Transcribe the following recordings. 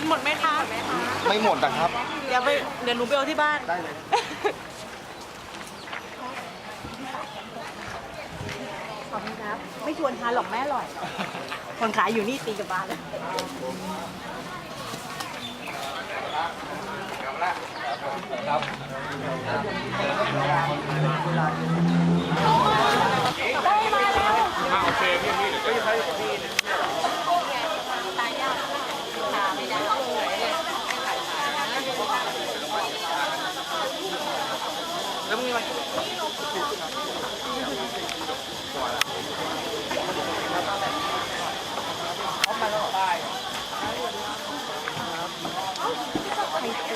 กินหมดไหมคะไม่หมดนะครับ เดี๋ยวไปเดี๋ยวหนูไปเอาที่บ้าน ได้เลยขอบคุณครับ ไม่ชวนทานหรอกแม่อร่อย คนขายอยู่นี่ตีกับบานเลยแล้วมึงมีไหม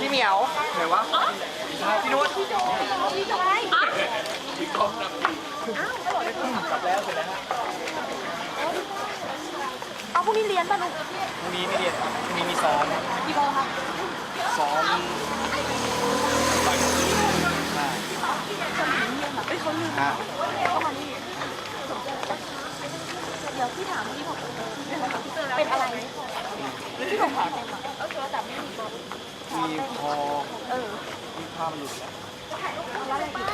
พี่เหมียวไหนวะพี่นุชเอาพรุ่งนี้เรียนป่ะลูกพรุ่งนี้ไม่เรียนครับพรุ่งนี้มีซ้อมกี่โมงคะซ้อมบ่า เขาลืมฮะเข้ามานี่เดี๋ยวพี่ถามพี่บอกเป็นอะไรพี่ผมถามเออแต่ไม่มีบอกมีพอเออมีภาพมันหลุดแล้วแล้วอะไรอีก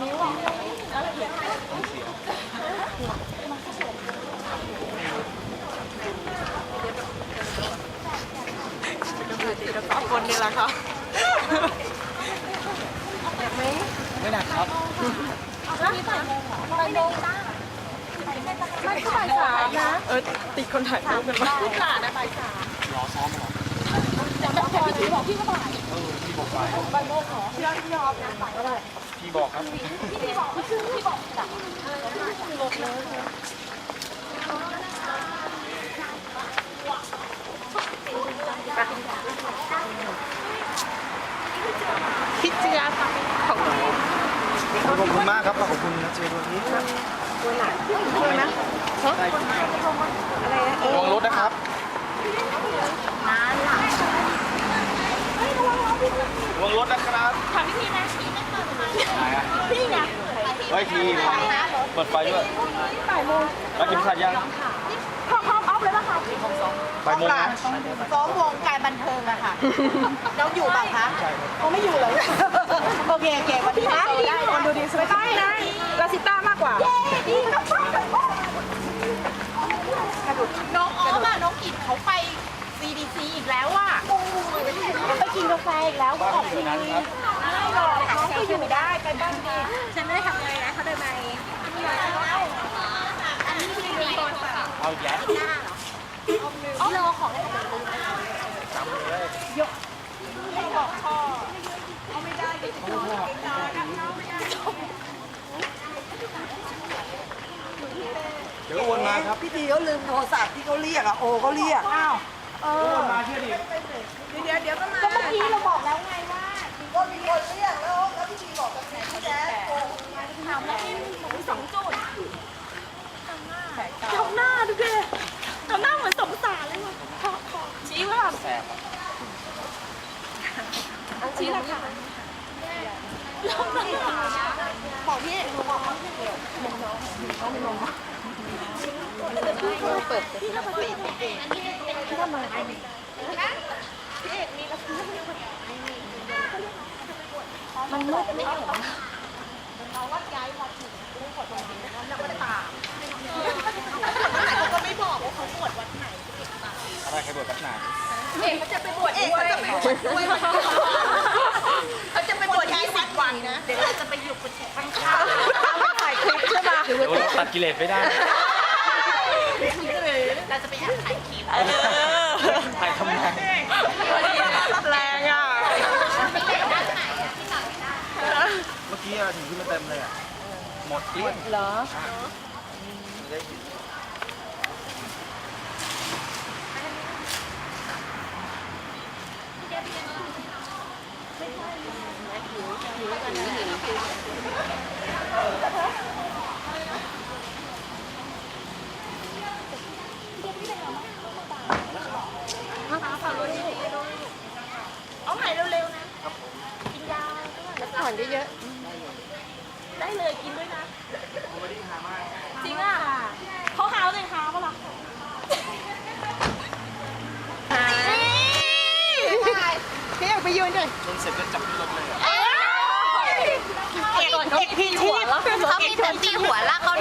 นิ้วแล้วอะไรอีกต้องเสียวก็คนนี่แหละค่ะ ไม่หนักครับ ไม่บ่ายโมงไม่บ่ายสามนะ เออติดคนถ่ายรูปกันมาลูกหลานนะบ่ายสามรอซ้อมเหรอแต่พี่บอกพี่ก็บ่ายเออพี่บอกไปบ่ายโมงเหรอพี่ยอมพี่ยอมนะบ่ายก็ได้พี่บอกครับพี่พี่บอกพี่ชื่อพี่บอกจ้ะลบเลยพี่เจือค่ะขอบคุณ ขอบคุณมากครับ ขอบคุณนะเจด้วยนี้ครับตัวหนาใช่ไหมได้อะไรนะเอระวังรถนะครับนานหลังระวังรถนะครับถามพี่ทีนะพี่ไม่เปิดไฟไหนอะพี่ไงเฮ้ยทีเปิดไฟด้วยบ่ายโมงแล้วกินข้าวยังพร้อมพร้อมออฟเลยป่ะคะบ่ายโมงนะซ้อมวงการบันเทิงอะค่ะน้องอยู่ป่ะคะใช่ครับเขาไม่อยู่เลย โอเคโอเควันนี้นะคนดูดีสวยใต้นะลาซิต้ามากกว่าดีครับน้องออฟอะน้องกินเขาไป CDC อีกแล้วอะไปกินกาแฟอีกแล้วก็ออกทีวีไม่หรอกน้องก็อยู่ได้ไปบ้างดิฉันไม่ได้ทำอะไรนะเขาเดินมาเองอันนี้คือมีคนแบบเอาแย่หน้าเหรออ๋อรอของอะไรกันลืมจำเลย เดี๋ยวก็วนมาครับพี่ทีเขาลืมโทรศัพท์ที่เขาเรียกอะโอเขาเรียกอ้าวเอเดี๋ยวอวนมาเชื่อดิเดี๋ยวเดี๋ยวก็มาก็เมื่อกี้เราบอกแล้วไงว่าก็มีคนเรียกแล้วแล้วพี่ทีบอกกับพี่แจ๊คโอถามแล้วหมูสองจุดจำหน้าดูดิจำหน้าเหมือนสงสารเลยว่ะขอขอชี้ว่า แสบอะ ชี้ราคา บอกพี่หนูบอกพี่เปิดพี่ก็มาติดพี่ก็มาไอ้นี่ทำอะไรพี่เอกมีแล้วมันมืดไม่เห็นเราว่าย้ายมาถึงเรื่องกดตรงนี้แล้วก็ตามเขาก็ไม่บอกว่าเขาปวดวันไหน อะไรใครบวชวัดไหนเอกเขาจะไปบวชด้วยด้วยเขาจะไปบวชยี่สิบวันนะ เดี๋ยวเราจะไปอยู่กุฏิข้างๆถ่ายคลิปใช่ไหมเดี๋ยวตัดกิเลสไม่ได้ เราจะไปอยากถ่ายคลิปถ่ายทำไมแรงอะเมื่อกี้อะถึงขึ้นมาเต็มเลยอะ หมดเกลี้ยงเหรอไม่ได้กิน เอาใหม่เร็วๆนะ กินยาแล้วก็อ่อนเยอะๆ ได้เลยกินด้วยนะจริงอะเขาหาวเลยหาวปะล่ะยืนเลยชนเสร็จก็จับที่รถเลยอะ เอกเอกพีชีพเขามีแต่ตีหัวแล้วเขา